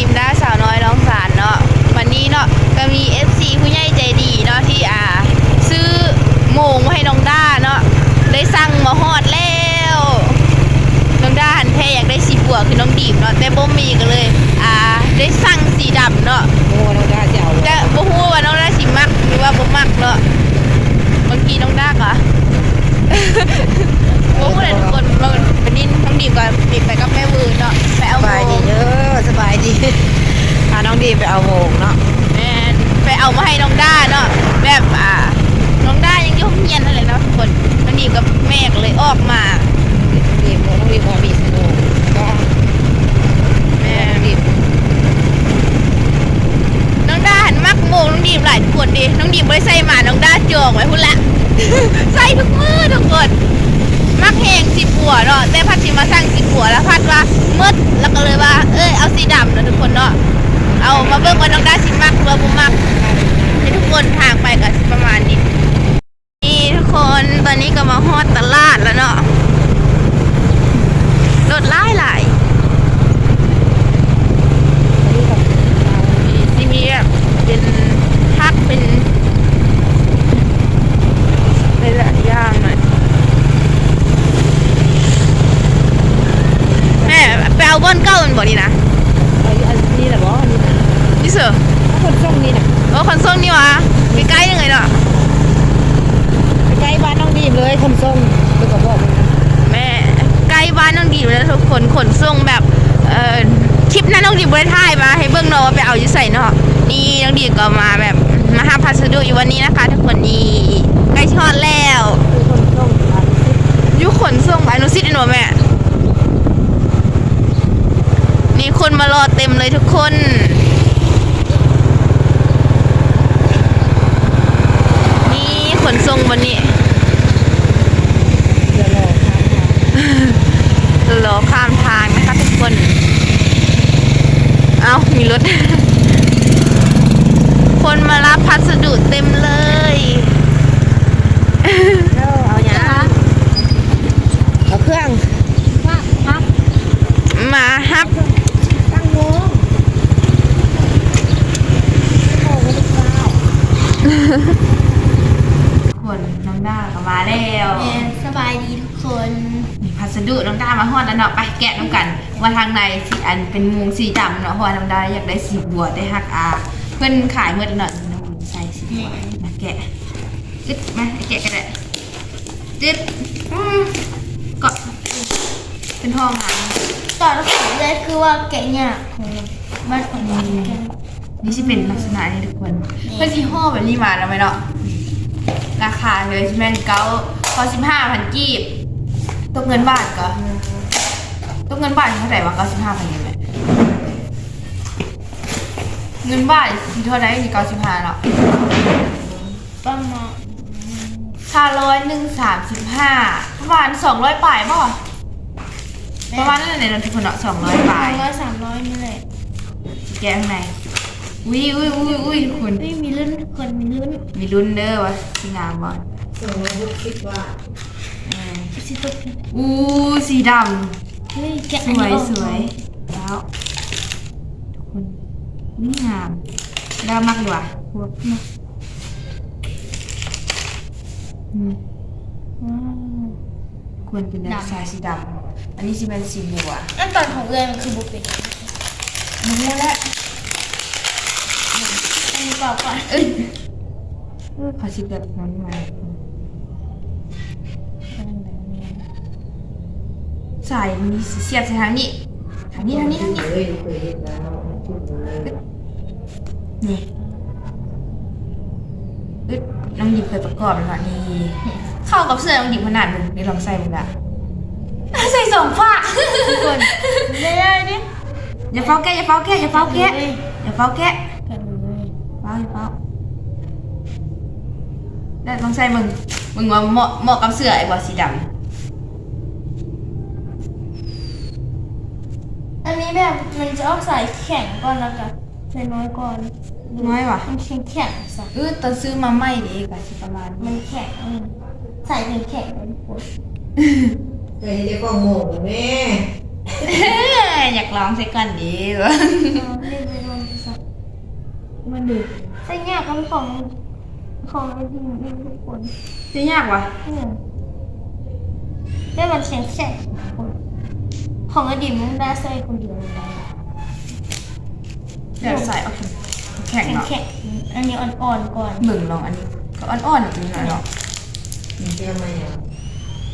ดีมด้าสาวน้อยน้องสารเนาะวันนี้เนาะก็มี FC ผู้ใหญ่ใจดีเนาะที่อ่า ซื้อโมงมาให้น้องด้าเนาะได้สั่งมาฮอดแล้วน้องด้าหันแท้อยากได้สีบัวคือน้องดีมเนาะแต่บ่มีก็เลย อ่า ได้สั่งสีดำเนาะโอ้เราได้จะเอาแต่บ่ฮู้ว่าน้องด้าสิมักหรือว่าบ่มักเนาะบางทีน้องด้าก็ บ่ฮู้เลยทุกคนบางวันนี้น้องดีมก็ดีมไปกับแม่วืนเนาะไปเอา ส โม บายดี ง เด้อสบายดีพาน้องดีไปเอาโมงเนาะ แม่นไปเอามาให้น้องด้าเนาะแบบอ่าน้องด้ายังอยุ่งเงียนอะไรเนาะทุกคนน้องดีมกับแม่ก็เลยออกมา น้องดีน้องดีพอมีสนุกก็ แม่ น้องดี น้องด้าหันมักโมงน้องดีมหลายทุกคนดิน้องดีมไม่ได้ใส่หมาน้องด้าจองไว้พุ่นละ ใส่ทุกมือทุกคนมักแหงสิบหั วเนาะแต่พัดสิมาสั่งสิบหัวแล้วพัดว่ามืดแล้วก็เลยว่า เอ้ยเอาสีดำเนาะทุกคนเนาะเอามาเบิ่งว่าน้องด้าสิมักหรือว่าบ่มักให้ทุกคนทางไปก็สิประมาณนี้นี่ทุกคนตอนนี้ก็มาฮอดตลาดแล้วเนาะรถไล่หลายที่มีแบบเป็นพักเป็นในหลายอย่างหน่อยแม่ไปเอา บ้อนเก้ามันบ่นี่นะอายุอันนี้แหละบ่อันนี้นะนี่เสือถ้าคนช่องนี้น่ะโอ้คนส่งนี่วะใกล้ๆยังไงเนาะใกล้บ้านน้องดีมเลยคนส่งเพิ่นก็บอกเหมือนกันแม่ใกล้บ้านน้องดีมแล้วทุกคนขนส่งแบบเอ่อคลิปนั้นน้องดีมบริถ่ายมาให้เบิ่งเนาะว่าไปเอาอยู่ใส่เนาะนี่น้องดีมก็มาแบบมาหาพัสดุอยู่วันนี้นะคะ ทุกคนนี่ใกล้ชอดแล้วคือคนส่งร้านซิอยุขนส่งอนุสิตอินโนแม่ นี่คนมารอเต็มเลยทุกคนนี่ขนส่งวันนี้รอครับรอข้ามทางนะคะทุกคน เอามีรถ คนมารับพัสดุเต็มเลยเด้อเอาหยังเอาเครื่อง มาฮับ คนน้องด้าก็มาแล้วแม่สบายดีทุกคนนี่พัสดุน้องด้ามาฮอดแล้วเนาะไปแกะน้ำกัน ว่าทางในสีอันเป็นมุงสีดำเนาะเพราะว่าน้องด้าอยากได้สีบัวได้ฮักอาเพื่อนขายเมื่อหน่อยน้องใส่สีบัวมาแกะจึ๊ดมาแกะกันเลยจึ๊ดอืมก็ เป็นห้องอะตอนแรกเลยคือว่าแกะเนี่ยของมันของมันแกะนี่จะเป็นลักษณะนี้ทุกคนเพื่อนที่ห่อแบบนี้มาแล้วไหมเนาะราคาเลยใช่ไหมเก้าพอสิบห้าพันกีบตกเงินบาทก็ตกเงินบาทเท่าไหร่วะเก้าสิบห้าพันยังไงเงินบาทที่เท่าไหร่ที่เก้าสิบห้าเนาะประมาณค่าร้อยหนึ่งสามสิบห้าประมาณสองร้อยปลายป่ะ ประมาณนั้นแหละเนาะทุกคนเนาะสองร้อยปสลาอยงร้อยสามร้อยนี่แหละแกะข้างในอุ้ยอุ้ยอุ้ยอุ้ยคุณไม่มีรุ่นทุกคนมีรุ่นมีรุ่นเด้อวะสีงามบ่สองร้อยหกสิบบาทสิตุกอู้สีดเฮ้ยแกะำสอันวนี้ยออกสวยแล้วทุกคนนี่งามได้มากดีว่ะพวกเนาะอืมว้าวควรเป็นแบบสายสีดำ อันนี้สิเป็นสีบัวอันตอนของเรือมันคือบุฟเฟ่ต์มันมูแล้วอันนี้เปล่าก่อนเอ้ยเออขอชิมแบบนั้นมาใส่มีเสียบใส่ทางนี้ทางนี้ทางนี้ทางนี้เคยเคยเห็นแล้วจุดเลยนี่อึดน้องหยิบเคยประกอบแล้วเนาะนี่เข้ากับเสื้อน้องหยิบขนาดมึงนี่ลองใส่มึงละใส่สองฝากทุกคนได้ได้ดิอย่าเฝ้าแกะอย่าเฝ้าแกะอย่าเฝ้าแกะอย่าเฝ้าแกะกันเลยเฝ้าอย่าเฝ้าแล้วลองใส่มึงมึงว่าเหมาะเหมาะกับเสื้อไอ้บอสีดอันนี้แบบมันจะเอาใส่แข็งก่อนแล้วกันใส่น้อยก่อนำน้อยว่ะมันแข็งแข็งๆสัเออตอนซื้อมาใหม่ดีกว่าสิประมาณมันี้นแข็งอืมใส่ถึงแข็งเลยทุกคนเคย เห็นเด็กก็โมงแม่อยากลลองใส่กันดีวะเล่นไปลองสักมันดูใช่ยากคำของของไอ้ที่มีทุกคนจะยากวะเนี่ยได้มันแข็งแข็งของอดีตมึงได้ใส่คนเดียวได้เดี๋ยวใส่เอาแข็งแข็งเนาะแข็งอันนี้อ่อนๆก่อนหมึงลองอันนี้ก็อ่อนๆแบบนี้หน่อยเนาะเชื่อไหมอะ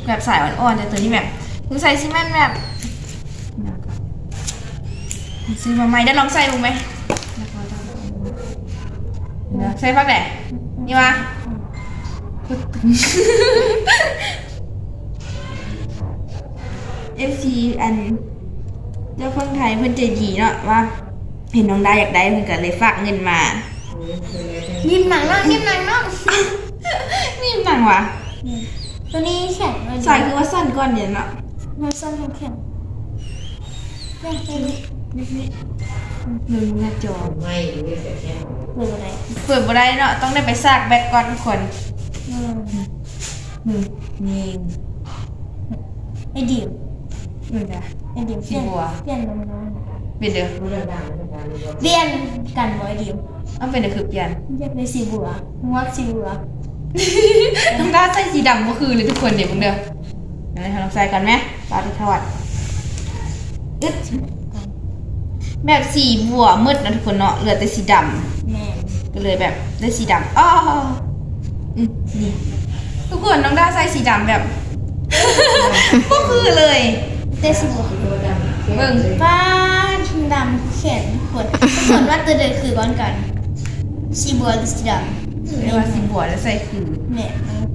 แบบสายอ่อนๆแต่ตัวนี้แบบมึงใส่ซีเมนต์แบบซื้อมาใหม่ได้ลองใส่มึงไหมเดี๋ยวใส่พักไหนนี่วะเอฟซีอันเจ้าคนไทยเพิ่นใจดีเนาะว่า เห็นน้องได้อยากได้เพิ่นก็เลยฝากเงินมายิ้มหนังน้องยิ้มหนังน้องนี่หนังวะ ตัวนี้แข็งเลยใส่คือว่าสั้นก่อนเดี๋ยวเนาะมันสั้นแข็งแข็งเนี่ยแค่นี้นี่มึงหน้าจอไม่ดูแต่แค่เปิดอะไรเปิดบ่ได้เนาะต้องได้ไปซากแบตก่อนทุกคนอืมมึงนี่ไอ้ดิวมึงจ้ะไอ้ดิวเปลี่ยนสีบัวเปลี่ยนมันน้อยเป็นเด้อรู้ดังๆดังๆรู้ว่าเปลี่ยนกันบ่ไอ้ดิวเอาเป็นเด้อคือเปลี่ยนอยากได้สีบัวงวดสีบัว น้องด้าใส่สีดำก็คือเลยทุกคนเดี๋ยวมึงเด้อเดี๋ยวให้ลองใส่กันไหมตาที่ถวัดอึดแบบสีบัวมืดนะทุกคนเนาะเหลือแต่สีดำแม่ก็เลยแบบได้สีดำอ้ออืมนี่ทุกคนน้องด้าใส่สีดำแบบก็คือเลยได้สีบัวเบิ่งบ้านดำเขียนขวดขวดว่าตัวเดินคือก้อนกัน สีบัวหรือสีดำ เรียกว่าสีบัวแล้วใส่คือแม่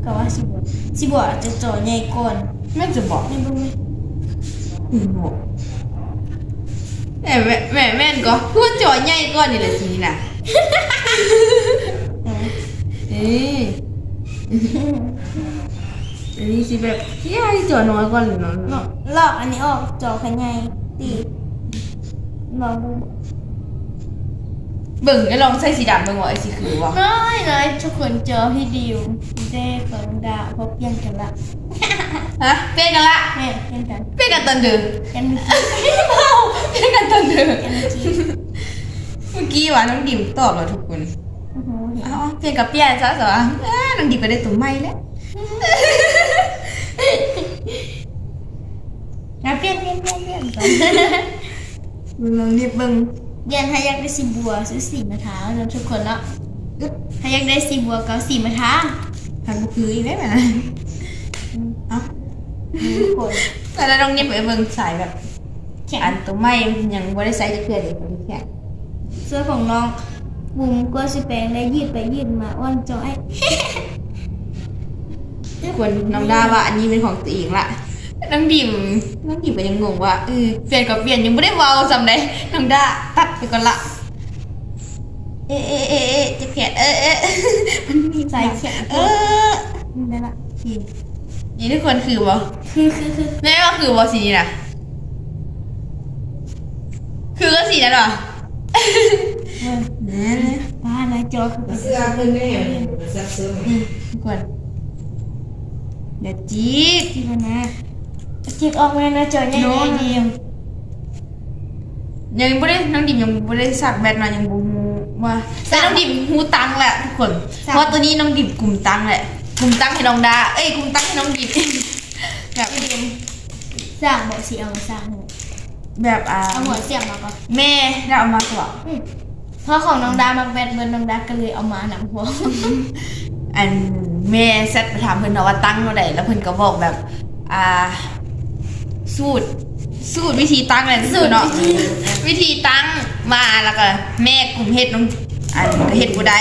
ก็ว่าสีบัวสีบัวจะจ่อใหญ่ก่อนแม่จะบอกไม่รู้ไหมอืมบอกแม่แม่แม่แม่นก็พูดจ่อใหญ่ก่อนนี่แหละสีนี่น่ะเออเอ้ยอันนี้สิแบบที่ให้จ่อน้อยก่อนหรือน้อยเนาะลอกอันนี้ออกจ่อขยายตีลองดู เบิ่งก็ลองใส่สีดำเบิ่งว่าไอ้สีคือวะน้อยเลยทุกคนเจอพี่ดิวเด้เปิดดาวเพราะเปลี่ยนกันละฮะเปลี่ยนกันละแม่เปลี่ยนกันเปลี่ยนกันตอนเดิมเปลี่ยนเปลี่ยนกันตอนเดิมเปลี่ยนเมื่อกี้เมื่อกี้ว่าน้องดิมตอบเราทุกคนโอ้โหเห็นเอ้าเปลี่ยนกับเปลี่ยนซะสวะเอ้ยน้องดิมก็ได้ตัวใหม่แล้วแล้วเปลี่ยนเปลี่ยนเปลี่ยนเปลี่ยนไปมึงลองรีบเบิ่ง เรียนให้อยากได้สีบัวซื้อสีมะท้าเนาะทุกคนเนาะให้อยากได้สีบัวก็สีมะท้าทันบ่คืออีกได้ไหมเอ้าทุกคนแต่แล้วน้องดิมไปเบิ่งสายแบบแข็งอันตัวใหม่ยังบ่ได้ใส่จักเทื่อเลยคนที่แค่เสื้อของน้องบุ๋มก็สิแปลงได้ยืดไปยืดมาอ้อนจอยควรน้องดาว่าอันนี้เป็นของตัวเองละ น้องดิมน้องดิมก็ยังงงว่าเออเปลี่ยนกับเปลี่ยนยังไม่ได้เว้าจำได้น้องดาตัดไปก่อนละเอะเอะเอะเอะเจะเพียดเอะเอะมันมีใส่แข็งเออได้ละนี่นี่ทุกคนคือบ่คือคือคือแม่ว่าคือบ่สีนี้นะคือก็สีนั้นเหรอเว้ยเนี่ยบ้านนะจอคือเสื้อขึ้นได้เห็นซักเสื้อทุกคนอย่าจี๊ดที่มันนะ จิกออกมานะจอใหญ่โน้นๆเดียวยังบ่ได้น้องดิมยังบ่ได้สักแบตมายังบ่ฮู้ว่าแต่น้องดิมฮู้ตังค์แหละทุกคนเพราะตัวนี้น้องดิมกลุ่มตังค์แหละกลุ่มตังค์ให้น้องดาเอ้ยกลุ่มตังค์ให้น้องดิมแบบสร้างบอกสีเอามาสร้างหนูแบบอ่าเอาหัวเสียบมาก่อนแม่เราเอามาสวะอืมเพราะของน้องดามาแบนเบิร์นน้องดาก็เลยเอามาหนังหัวอันแม่เซตไปถามเพิ่นเนาะว่าตังค์เท่าใดแล้วเพิ่นก็บอกแบบอ่า สูตร สูตรวิธีตังค์แหละสูตรเนาะวิธีตังค์มาแล้วก็แม่กลุ่มเฮ็ดน้องอันเฮ็ดบ่ได้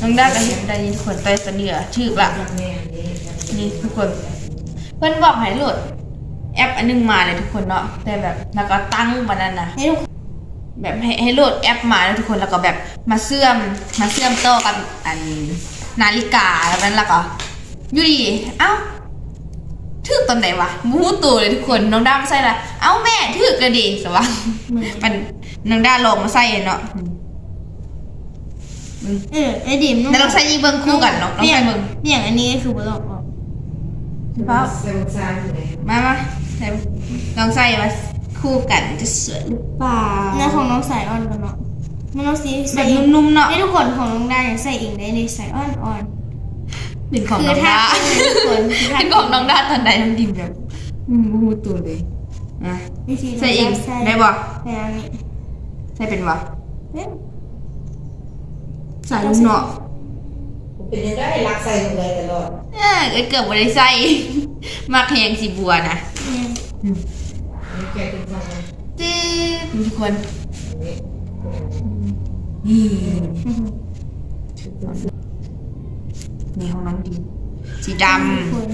น้องดาก็เฮ็ดบ่ได้นี่ทุกคนแต่ตอนนี้อะถูกละแม่นี่นี่ทุกคน เพื่อนบอกให้โหลดแอปอันนึงมาเลยทุกคนเนาะแต่แบบแล้วก็ตั้งบันนั้นนะให้ทุกแบบให้ให้โหลดแอปมาแล้วทุกคนแล้วก็แบบมาเชื่อมมาเชื่อมต่อกับอันนาฬิกาแล้วนั้นแล้วก็อยู่ดีเอ้า ถือตอนไหนวะมู้ตัวเลยทุกคนน้องด้ามาใส่ละเอ้าแม่ถือกระดีสวะมือมันน้องด้าลองมาใส่เนาะอืมเออไอ้ดิมแล้วลองใส่ยิงเบิ้งคู่กันเนาะลองเปี่ยใส่งเบิ้งเปี่ยงอันนี้คือบ่ต้องออกเปล่าเสื้อซ้ายอยู่ไหนมามาใส่ลองใส่มาคคู่กันจะสวยหรือเปล่าเนื้อของน้องสายอ่อนกันเนาะมันน้องสีแบใส่บนุ่มๆเนาะในทุกคนของน้องได้อย่างใส่เองได้ในสายอ่อนอ่อน เป็นของคือน้องถ้าดาเป็นทุกคนคือถ้าเป็นของน้องดาตอนใดน้องดิมแบบอืมบูตัวเลยอะวิธีใส่เองใส่ได้บ่ใส่อันนี้ใส่เป็นบ่เอ๊ะใส่ลูกเนาะเป็นยังไงรักใส่ลงเลยตลอดเอ้ยเกือบบ่ได้ใส่มักแหงสีบัวนะเนี่ยนี่แกเป็นฟังนะจื้อทุกคนนี่นี่อืม นี่ของน้องดิมสีดทุกำคน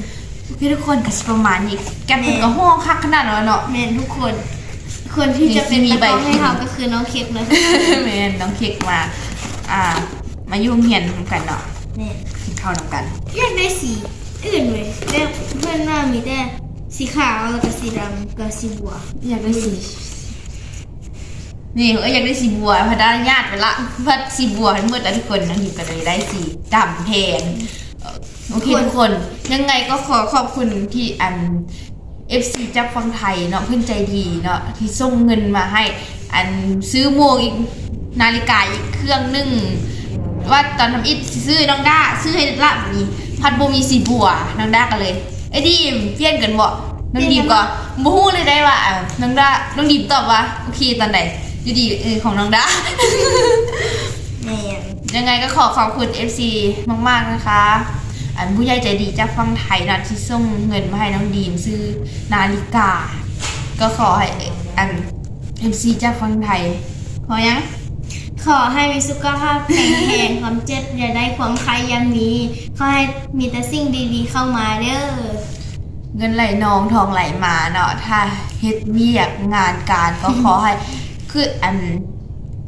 โอเคทุกคนก็สิประมาณนี้แกเป็นกระห้องคักขนาดนั้นเนาะแมนทุกคน คนที่จะเป็นมีตะใบกล้องให้เขาก็คือน้องเค้กนะแม่นน้องเค้กมา อ่า มายุ่งเหียนนำกันเนาะเนี่ยกินข้าวนำกันอยากได้สีอื่นเลยแล้วเพื่อนว่ามีแต่สีขาวแล้วก็สีดำกับสีบัวอยากได้สี นี่เอ้ยอยากได้สีบัวพอได้ญาติไปละพัดสีบัวทั้งหมดแล้วทุกคนน้องหยิบกันเลยได้สีดำแทนโอเคทุกคนยังไงก็ขอขอบคุณที่อัน FC จากฝั่งไทยเนาะเพื่อนใจดีเนาะที่ส่งเงินมาให้ อันซื้อโมงอีกนาฬิกาอีกเครื่องหนึงว่าตอนทำอิฐซื้อน้องด้าซื้อให้ละมีพัดโบมีสีบัวน้องด้ากันเลยไอ้ดีมเพี้ยนกันบ่น้องดีมก็บ่ฮู้เลยได้ว่าอะน้องด้าน้องดีมตอบว่าโอเคตอนไหน อยู่ดีเออของน้องด้าแมนยังไงก็ขอขอบคุณ FC มากๆนะคะ อันผู้ใหญ่ใจดีจากฝั่งไทยนะที่ส่งเงินมาให้น้องดีมซื้อนาฬิกา ก็ขอให้อัน FC จากฝั่งไทยขอยัง ขอให้มีสุขภาพแข็งแรงความเจ็บอย่าได้ความใครยังมีขอให้มีแต่สิ่งดีๆเข้ามาเด้อเงินไหลนองทองไหลมาเนาะถ้าเฮ็ดเวียกงานการก็ขอให้ ขึ้นอัน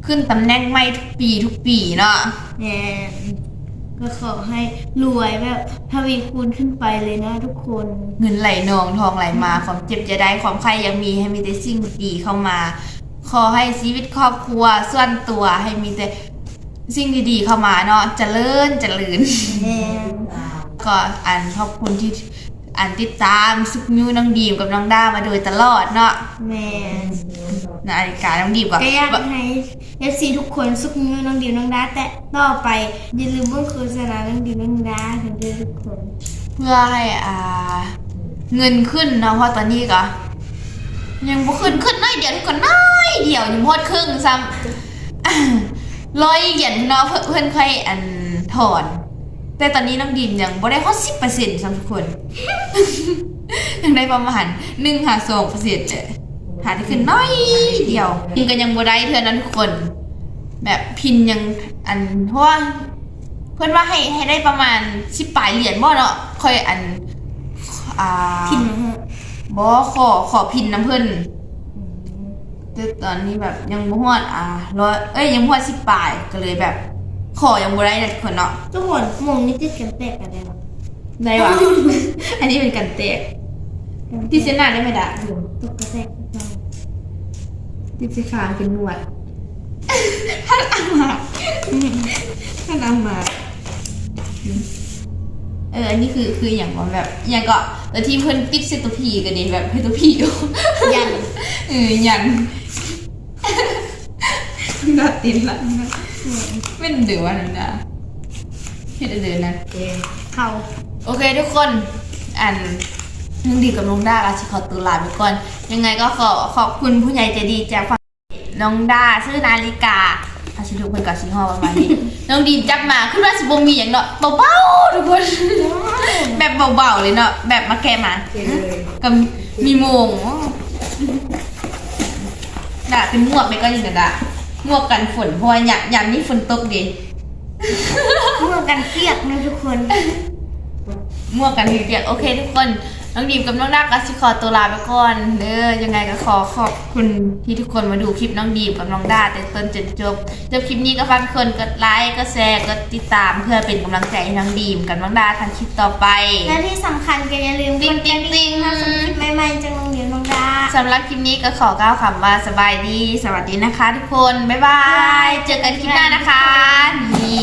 ขึ้นตำแหน่งไม่ทุกปีทุกปีเนาะแน่ก็ขอให้รวยแบบทวีคูณขึ้นไปเลยนะทุกคน เงินไหลนองทองไหลมา ความเจ็บจะได้ความใครยังมีให้มีแต่สิ่งดีเข้ามา ขอให้ชีวิตครอบครัวส่วนตัวให้มีแต่สิ่งดีๆเข้ามาเนาะเจริญเจริญแน่ก็อันขอบคุณที่ อันติดตามซุกยูน้องดีมกับน้องด้ามาโดยตลอดเนาะแม่นาฬิกาน้องดีมก็ก็อยากให้เอฟซีทุกคนสุขมือน้องดิวน้องดาแต่ต่อไปอย่าลืมเบิ่งโฆษณาน้องดิวน้องดาถึงเด้อทุกคนเพื่อให้อ่า เงินขึ้นเนาะเพราะตอนนี้ก็ยังบ่ขึ้นขึ้นน้อยเดียวทุกคนน้อยเดียวยังหมดครึ่งซ้ำร้อยเหรียญเนาะเพื่อนเพื่อนค่อยอันถอน แต่ตอนนี้น้องดีมยังบ่ได้ข้อสิบเปอร์เซ็นต์ซ้ำทุกคน ยังได้ประมาณหนึ่งหาสองเปอร์เซ็นต์เลยหาได้ขึ้นน้อยเดียวพินก็ยังบ่ได้เท่านั้นทุกคน แบบพินยังอันเพราะว่าเพื่อนว่าให้ให้ได้ประมาณสิบปลายเหรียญบ่เนาะค่อยอันอ่าพิมพ์มาเถอะบ่ขอขอพินน้ำเพิ่นแต่ตอนนี้แบบยังบ่ฮอดอ่าร้อยเอ้ยยังบ่ฮอดสิบปลายก็เลยแบบ ขอยังบ่ได้เลยทุกคนเนาะทุกคนมงนี่ติดกันแตกกันแล้วได้วะ อันนี้เป็นกันแตกที่เส้นหน้าได้ไหมดะตกกระแตกเราที่เส้นขางเป็นหนวดท่านเอามาท่านเอามาเอออันนี้คือคืออย่างว่าแบบอย่างก็แล้วที่เพิ่นติดเซตวพีกันดิแบบเซตวพีอยู่ยันเออยันน่าติดละ ไม่เดือดวันนั้นนะเฮ็ดเดือดนะเองเขาโอเคทุกคนอันนึงดีกับน้องดาอาชิขอตัวลาไปก่อน ยังไงก็ขอขอบคุณผู้ใหญ่ใจดีจากฝั่งน้องดาซื้อนาฬิกาอาชิลูกเพิ่นกับชิฮอประมาณนี้ น้องดีจับมาขึ้นมาสิบมีอย่างเนาะเบาๆทุกคน แบบเบาๆเลยเนาะแบบมาแกะมาเองเลยกับมีโมงด่าเป็นหมวกไปก็ยังกระดา หมวกกันฝนเพราะว่าอยากอยากนี่ฝนตกดีเมื่อกันเปียกนะทุกคนหมวกกันเปียกๆโอเค ทุกคนน้องดีมกับน้องนาคก็สิขอตัวลาไปก่อนเด้อยังไงก็ขอขอบคุณที่ทุกคนมาดูคลิปน้องดีมกับน้องดาแต่ต้นจนจบจบคลิปนี้ก็ฝากทุกคนกดไลค์กดแชร์กดติดตามเพื่อเป็นกำลังใจให้น้องดีมกับน้องดาทำคลิปต่อไป และที่สำคัญก็อย่าลืมติ๊งกดกระติ๊งถ้าสำหรับคลิปใหม่ๆจากน้องดิวน้องดา สำหรับคลิปนี้ก็ขอกล่าวคำว่าสบายดี สวัสดีนะคะทุกคน บ๊ายบาย เจอกันคลิปหน้านะคะนี่